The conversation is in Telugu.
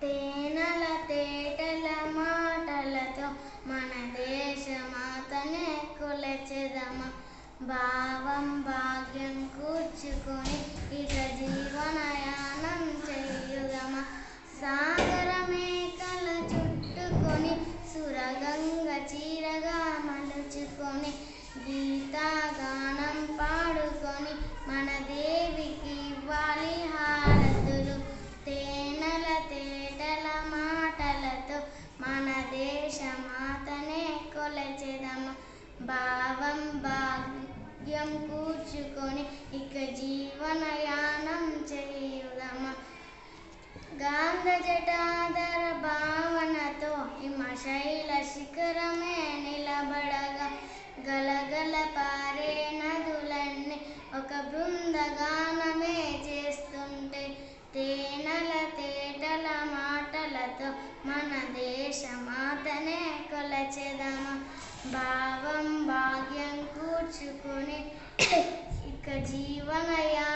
తేనెల తేటల మాటలతో మన దేశమాతనే కొలచెదమా భావం భాగ్యం కూర్చుకొని ఇక జీవనయానం చేయుదమా. సాగర మేకల చుట్టుకొని సురగంగ చీరగా మలుచుకొని గీతాగానం పాడుకొని మన దేశ భావం భాగ్యం కూర్చుకొని ఇక జీవనయానం చేయుదమా? గాంధ జటాధర భావనతో హిమశైల శిఖరమే నిలబడగా గలగల పారే నదులన్నీ ఒక బృందగానమే చేస్తుంటే తేనెల తేటల మాటలతో మన దేశమాతనే కొలచెదమా? భావం భాగ్యం ఇక జీవనయా